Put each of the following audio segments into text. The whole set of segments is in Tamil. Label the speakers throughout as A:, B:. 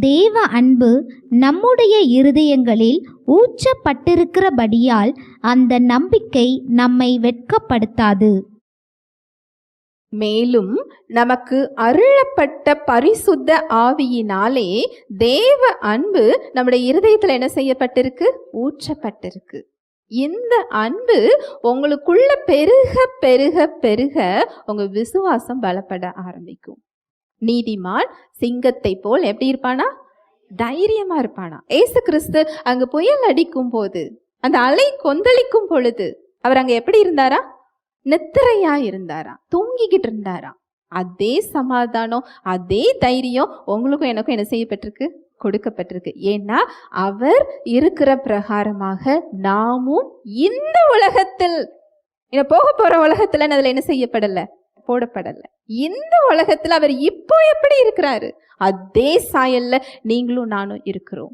A: தேவ அன்பு நம்முடைய இருதயங்களில் ஊற்றப்பட்டிருக்கிறபடியால் அந்த நம்பிக்கை நம்மை வெட்கப்படுத்தாது.
B: மேலும் நமக்கு அருளப்பட்ட பரிசுத்த ஆவியினாலே தேவ அன்பு நம்முடைய இருதயத்தில் என்ன செய்யப்பட்டிருக்கு? ஊற்றப்பட்டிருக்கு. இந்த அன்பு உங்களுக்குள்ள பெருக பெருக பெருக உங்க விசுவாசம் பலப்பட ஆரம்பிக்கும். நீதிமான் சிங்கத்தை போல் எப்படி இருப்பானா? தைரியமா இருப்பானா? ஏசு கிறிஸ்து அங்க புயல் அடிக்கும் போது அந்த அலை கொந்தளிக்கும் பொழுது அவர் அங்க எப்படி இருந்தாரா? நித்திரையா இருந்தாரா? தூங்கிக்கிட்டு இருந்தாரா? அதே சமாதானம் அதே தைரியம் உங்களுக்கும் எனக்கும் என்ன செய்யப்பட்டிருக்கு? கொடுக்கப்பட்டிருக்கு. ஏன்னா அவர் இருக்கிற பிரகாரமாக நாமும் இந்த உலகத்தில் என்ன போக போற உலகத்துல அதுல என்ன செய்யப்படலை? போடப்படலை. இந்த உலகத்தில் அவர் இப்போ எப்படி இருக்கிறாரு? அதே சாயல்ல நீங்களும் நானும் இருக்கிறோம்.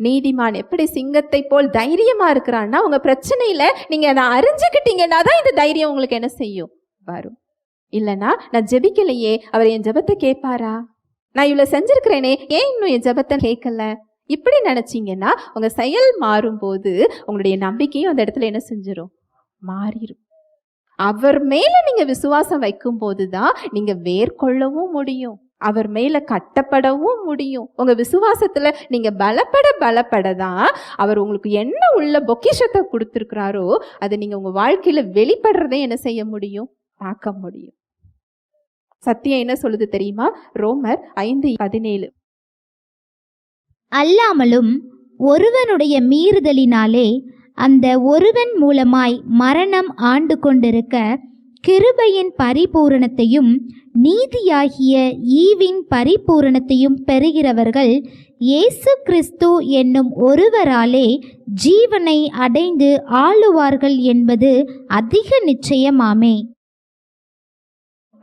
B: நீதிமான் எப்படி சிங்கத்தை போல் தைரியமா இருக்கிறான்னா உங்க பிரச்சனையில நீங்க நான் அறிஞ்சுக்கிட்டீங்கன்னா தான் இந்த தைரியம் உங்களுக்கு என்ன செய்யும்? வரும். இல்லைன்னா நான் ஜெபிக்கலையே அவர் என் ஜெபத்தை கேட்பாரா? நான் இவ்வளவு செஞ்சிருக்கிறேனே ஏன் இன்னும் என் ஜெபத்தை கேட்கல? இப்படி நினைச்சீங்கன்னா உங்க செயல் மாறும்போது உங்களுடைய நம்பிக்கையும் அந்த இடத்துல என்ன செஞ்சிடும் மாறிடும் அவர் மேலே நீங்கள் விசுவாசம் வைக்கும்போது தான் நீங்கள் வேர்கொள்ளவும் முடியும். அவர் மேலே கட்டப்படவும் முடியும். உங்கள் விசுவாசத்தில் நீங்கள் பலப்பட பலப்பட தான் அவர் உங்களுக்கு என்ன உள்ள பொக்கிஷத்தை கொடுத்துருக்கிறாரோ அதை நீங்கள் உங்கள் வாழ்க்கையில் வெளிப்படுறதே என்ன செய்ய முடியும்? பார்க்க முடியும். சத்தியம் என்ன சொல்லுது தெரியுமா? ரோமர் ஐந்து பதினேழு.
A: அல்லாமலும் ஒருவனுடைய மீறுதலினாலே அந்த ஒருவன் மூலமாய் மரணம் ஆண்டு கொண்டிருக்க கிருபையின் பரிபூரணத்தையும் நீதியாகிய ஈவின் பரிபூரணத்தையும் பெறுகிறவர்கள் இயேசு கிறிஸ்து என்னும் ஒருவராலே ஜீவனை அடைந்து ஆளுவார்கள் என்பது அதிக நிச்சயமாமே.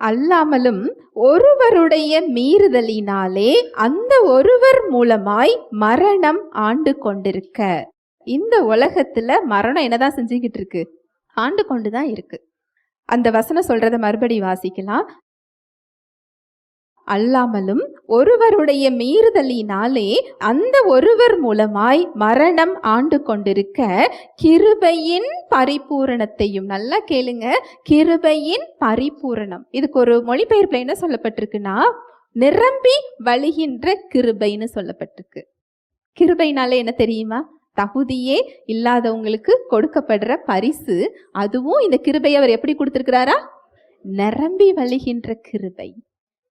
B: அல்லாமலும் ஒருவருடைய மீறுதலினாலே அந்த ஒருவர் மூலமாய் மரணம் ஆண்டு கொண்டிருக்க இந்த உலகத்துல மரணம் என்னதான் செஞ்சுக்கிட்டு இருக்கு? ஆண்டு கொண்டுதான் இருக்கு. அந்த வசனம் சொல்றத மறுபடி வாசிக்கலாம். அல்லாமலும் ஒருவருடைய மீறுதலினாலே அந்த ஒருவர் மூலமாய் மரணம் ஆண்டு கொண்டிருக்க கிருபையின் பரிபூரணத்தையும் நல்லா கேளுங்க. கிருபையின் பரிபூரணம். இதுக்கு ஒரு மொழிபெயர்ப்புல என்ன சொல்லப்பட்டிருக்குன்னா நிரம்பி வழிகின்ற கிருபைன்னு சொல்லப்பட்டிருக்கு. கிருபைனாலே என்ன தெரியுமா? தகுதியே இல்லாதவங்களுக்கு கொடுக்கப்படுற பரிசு அதுவும் இந்த கிருபை அவர் எப்படி கொடுத்துருக்கிறாரா? நிரம்பி வழிகின்ற கிருபை.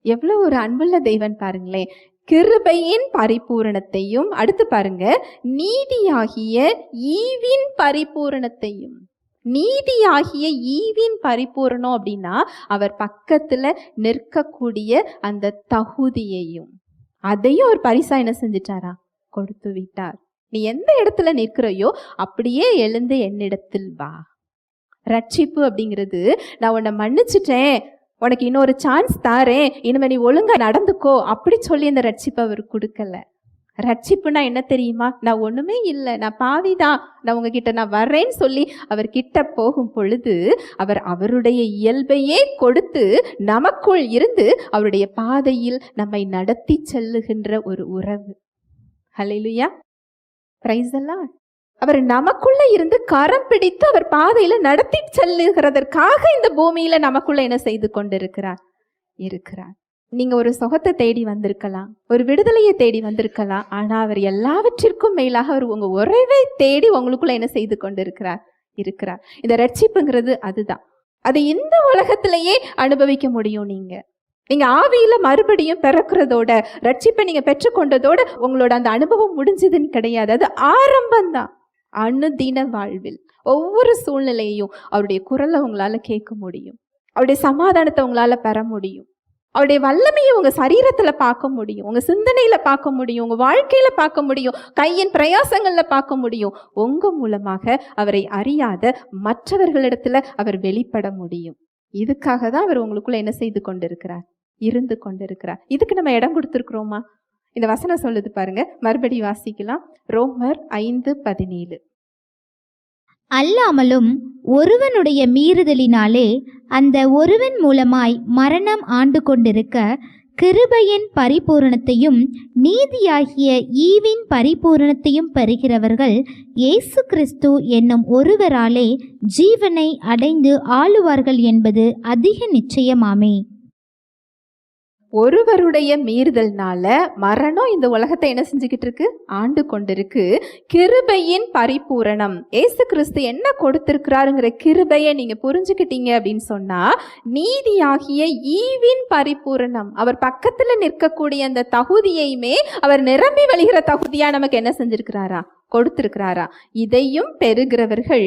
B: எவ்வளோ ஒரு அன்புள்ள தெய்வன் பாருங்களேன். கிருபையின் பரிபூரணத்தையும் அடுத்து பாருங்க நீதியாகிய ஈவின் பரிபூரணத்தையும். நீதியாகிய ஈவின் பரிபூரணம் அப்படின்னா அவர் பக்கத்துல நிற்கக்கூடிய அந்த தகுதியையும். அதையும் ஒரு பரிசா என்ன செஞ்சிட்டாரா? கொடுத்து விட்டார். நீ எந்த இடத்துல நிற்கிறையோ அப்படியே எழுந்து என்னிடத்தில் வா. ரட்சிப்பு அப்படிங்கிறது நான் உன்னை மன்னிச்சிட்டேன். உனக்கு இன்னொரு சான்ஸ் தாரேன் இனிமே நீ ஒழுங்கா நடந்துக்கோ அப்படி சொல்லி இந்த ரட்சிப்பை அவர் கொடுக்கல. ரட்சிப்புனா என்ன தெரியுமா? நான் ஒண்ணுமே இல்லை. நான் பாவிதான். நான் உங்ககிட்ட நான் வர்றேன்னு சொல்லி அவர் கிட்ட போகும் பொழுது அவர் அவருடைய இயல்பையே கொடுத்து நமக்குள் இருந்து அவருடைய பாதையில் நம்மை நடத்தி செல்லுகின்ற ஒரு உறவு. ஹalleluya. பிரைஸ் எல்லாம் அவர் நமக்குள்ள இருந்து கரம் பிடித்து அவர் பாதையில நடத்தி செல்லுகிறதற்காக இந்த பூமியில நமக்குள்ள என்ன செய்து கொண்டிருக்கிறார்? இருக்கிறார். நீங்க ஒரு சுகத்தை தேடி வந்திருக்கலாம். ஒரு விடுதலையை தேடி வந்திருக்கலாம். ஆனா அவர் எல்லாவற்றிற்கும் மேலாக அவர் உங்க உறவை தேடி உங்களுக்குள்ள என்ன செய்து கொண்டிருக்கிறார்? இருக்கிறார். இந்த ரட்சிப்புங்கிறது அதுதான். அதை இந்த உலகத்திலேயே அனுபவிக்க முடியும் நீங்க. நீங்கள் ஆவியில் மறுபடியும் பிறக்கிறதோட ரட்சிப்பை நீங்கள் பெற்றுக்கொண்டதோட உங்களோட அந்த அனுபவம் முடிஞ்சதுன்னு கிடையாது. அது ஆரம்பம்தான். அணுதின வாழ்வில் ஒவ்வொரு சூழ்நிலையையும் அவருடைய குரலை உங்களால் கேட்க முடியும். அவருடைய சமாதானத்தை உங்களால் பெற முடியும். அவருடைய வல்லமையை உங்கள் சரீரத்தில் பார்க்க முடியும். உங்கள் சிந்தனையில் பார்க்க முடியும். உங்கள் வாழ்க்கையில் பார்க்க முடியும். கையின் பிரயாசங்களில் பார்க்க முடியும். உங்கள் மூலமாக அவரை அறியாத மற்றவர்களிடத்தில் அவர் வெளிப்பட முடியும். இதுக்காக தான் அவர் உங்களுக்குள்ள என்ன செய்து கொண்டிருக்கிறார்? இருந்து கொண்டிருக்கிறார். இதுக்கு நம்ம இடம் கொடுத்துருக்குறோமா? இந்த வசனம் சொல்லுது பாருங்க. மறுபடி வாசிக்கலாம். ரோமர் ஐந்து பதினேழு.
A: அல்லாமலும் ஒருவனுடைய மீறுதலினாலே அந்த ஒருவன் மூலமாய் மரணம் ஆண்டு கொண்டிருக்க கிருபையின் பரிபூரணத்தையும் நீதியாகிய ஈவின் பரிபூரணத்தையும் பெறுகிறவர்கள் இயேசு கிறிஸ்து என்னும் ஒருவராலே ஜீவனை அடைந்து ஆளுவார்கள் என்பது அதிக நிச்சயமாமே.
B: ஒருவருடைய மீறுதல்னால மரணம் இந்த உலகத்தை என்ன செஞ்சுக்கிட்டு இருக்கு ஆண்டு கொண்டிருக்கு. கிருபையின் பரிபூரணம். ஏசு கிறிஸ்து என்ன கொடுத்திருக்கிறாருங்கிற கிருபையை நீங்க புரிஞ்சுக்கிட்டீங்க அப்படின்னு சொன்னா நீதியாகிய ஈவின் பரிபூரணம். அவர் பக்கத்துல நிற்கக்கூடிய அந்த தகுதியையுமே அவர் நிரம்பி வழிகிற தகுதியா நமக்கு என்ன செஞ்சிருக்கிறாரா? கொடுத்திருக்கிறாரா? இதையும் பெறுகிறவர்கள்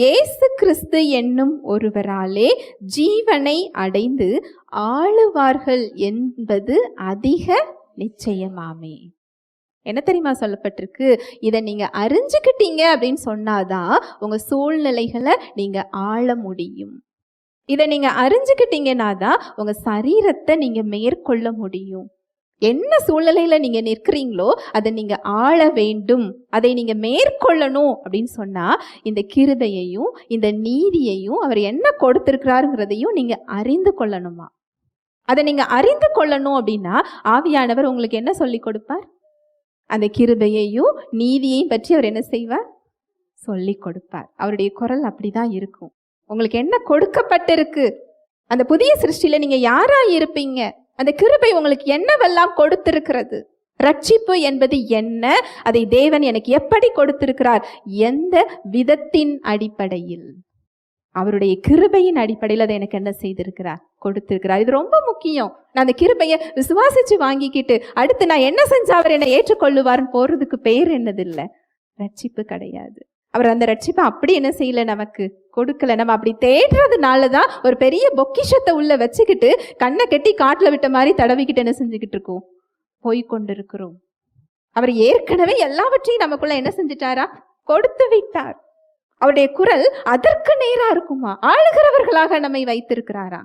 B: இயேசு கிறிஸ்து என்னும் ஒருவராலே ஜீவனை அடைந்து ஆளுவார்கள் என்பது அதிக நிச்சயமாமே. என்ன தெரியுமா சொல்லப்பட்டிருக்கு? இதை நீங்கள் அறிஞ்சுக்கிட்டீங்க அப்படின்னு சொன்னாதான் உங்கள் சூழ்நிலைகளை நீங்கள் ஆள முடியும். இதை நீங்கள் அறிஞ்சுக்கிட்டீங்கன்னா தான் உங்கள் சரீரத்தை நீங்கள் மேற்கொள்ள முடியும். என்ன சூழ்நிலையில் நீங்கள் நிற்கிறீங்களோ அதை நீங்கள் ஆள வேண்டும். அதை நீங்கள் மேற்கொள்ளணும் அப்படின்னு சொன்னால் இந்த கிருதையையும் இந்த நீதியையும் அவர் என்ன கொடுத்துருக்கிறாருங்கிறதையும் நீங்கள் அறிந்து கொள்ளணுமா? அதை நீங்கள் அறிந்து கொள்ளணும் அப்படின்னா ஆவியானவர் உங்களுக்கு என்ன சொல்லி கொடுப்பார்? அந்த கிருபையையும் நீதியையும் பற்றி அவர் என்ன செய்வார்? சொல்லி கொடுப்பார். அவருடைய குரல் அப்படிதான் இருக்கும். உங்களுக்கு என்ன கொடுக்கப்பட்டிருக்கு? அந்த புதிய சிருஷ்டியில் நீங்கள் யாராக இருப்பீங்க? அந்த கிருபை உங்களுக்கு என்னவெல்லாம் கொடுத்திருக்கிறது? ரட்சிப்பு என்பது என்ன? அதை தேவன் எனக்கு எப்படி கொடுத்திருக்கிறார்? எந்த விதத்தின் அடிப்படையில்? அவருடைய கிருபையின் அடிப்படையில் அதை எனக்கு என்ன செய்திருக்கிறார்? கொடுத்திருக்கிறார். இது ரொம்ப முக்கியம். நான் அந்த கிருபையை விசுவாசிச்சு வாங்கிக்கிட்டு அடுத்து நான் என்ன செஞ்சா அவர் என்னை ஏற்றுக்கொள்ளுவார்னு போறதுக்கு பேர் என்னதில்லை. ரட்சிப்பு கிடையாது. அவர் அந்த ரட்சிப்பை அப்படி என்ன செய்யல நமக்கு? கொடுக்கல. நம்ம அப்படி தேடுறதுனால தான் ஒரு பெரிய பொக்கிஷத்தை உள்ள வச்சுக்கிட்டு கண்ணை கட்டி காட்டில் விட்ட மாதிரி தடவிக்கிட்டு என்ன செஞ்சுக்கிட்டு இருக்கோம்? போய் கொண்டிருக்கிறோம். அவர் ஏற்கனவே எல்லாவற்றையும் நமக்குள்ள என்ன செஞ்சிட்டாரா? கொடுத்து விட்டார். அவருடைய குரல் அதற்கு நேரா இருக்குமா? ஆளுகிறவர்களாக நம்மை வைத்திருக்கிறாரா?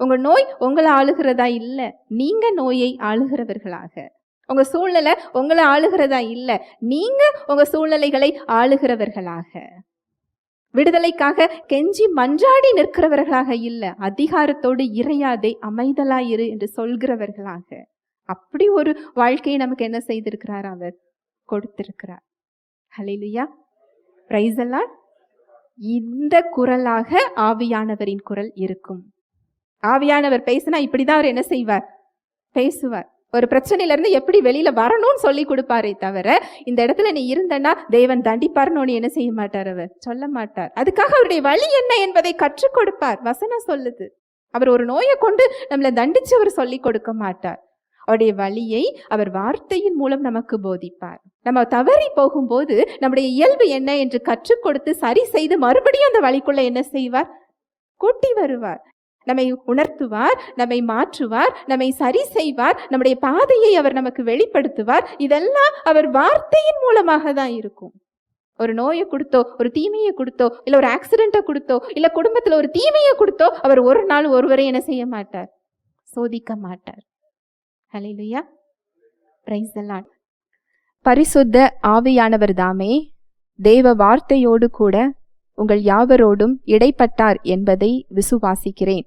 B: உங்க நோய் உங்களை ஆளுகிறதா இல்ல? நீங்க நோயை ஆளுகிறவர்களாக. உங்கள் சூழ்நிலை உங்களை ஆளுகிறதா இல்லை. நீங்கள் உங்கள் சூழ்நிலைகளை ஆளுகிறவர்களாக. விடுதலைக்காக கெஞ்சி மன்றாடி நிற்கிறவர்களாக இல்லை. அதிகாரத்தோடு இறையாதே அமைதலாயிரு என்று சொல்கிறவர்களாக. அப்படி ஒரு வாழ்க்கையை நமக்கு என்ன செய்திருக்கிறார் அவர்? கொடுத்திருக்கிறார். ஹலிலுயா பிரைசலா இந்த குரலாக ஆவியானவரின் குரல் இருக்கும். ஆவியானவர் பேசினா இப்படிதான் அவர் என்ன செய்வார்? பேசுவார். ஒரு பிரச்சனையிலேருந்து எப்படி வெளியில் வரணும்னு சொல்லி கொடுப்பாரே தவிர இந்த இடத்துல நீ இருந்தனா தேவன் தண்டிப்பார்னு என்ன செய்ய மாட்டார் அவர்? சொல்ல மாட்டார். அதுக்காக அவருடைய வழி என்ன என்பதை கற்றுக் கொடுப்பார். வசனம் சொல்லுது. அவர் ஒரு நோயை கொண்டு நம்மளை தண்டிச்சு அவர் சொல்லி கொடுக்க மாட்டார். அவருடைய வழியை அவர் வார்த்தையின் மூலம் நமக்கு போதிப்பார். நம்ம தவறி போகும்போது நம்முடைய இயல்பு என்ன என்று கற்றுக் கொடுத்து சரி செய்து மறுபடியும் அந்த வழிக்குள்ள என்ன செய்வார்? கூட்டி வருவார். நம்மை உணர்த்துவார் நம்மை மாற்றுவார் நம்மை சரி செய்வார் நம்முடைய பாதையை அவர் நமக்கு வெளிப்படுத்துவார். இதெல்லாம் அவர் வார்த்தையின் மூலமாக தான் இருக்கும். ஒரு நோயை கொடுத்தோ ஒரு தீமையை கொடுத்தோ இல்லை ஒரு ஆக்சிடென்ட்டை கொடுத்தோ இல்லை குடும்பத்தில் ஒரு தீமையை கொடுத்தோ அவர் ஒரு நாள் ஒருவரை என்ன செய்ய மாட்டார். சோதிக்க மாட்டார். ஹalleluya பிரைஸ் எல்லாம் பரிசுத்த ஆவியானவர் தாமே தேவ வார்த்தையோடு கூட உங்கள் யாவரோடும் இடைப்பட்டார் என்பதை விசுவாசிக்கிறேன்.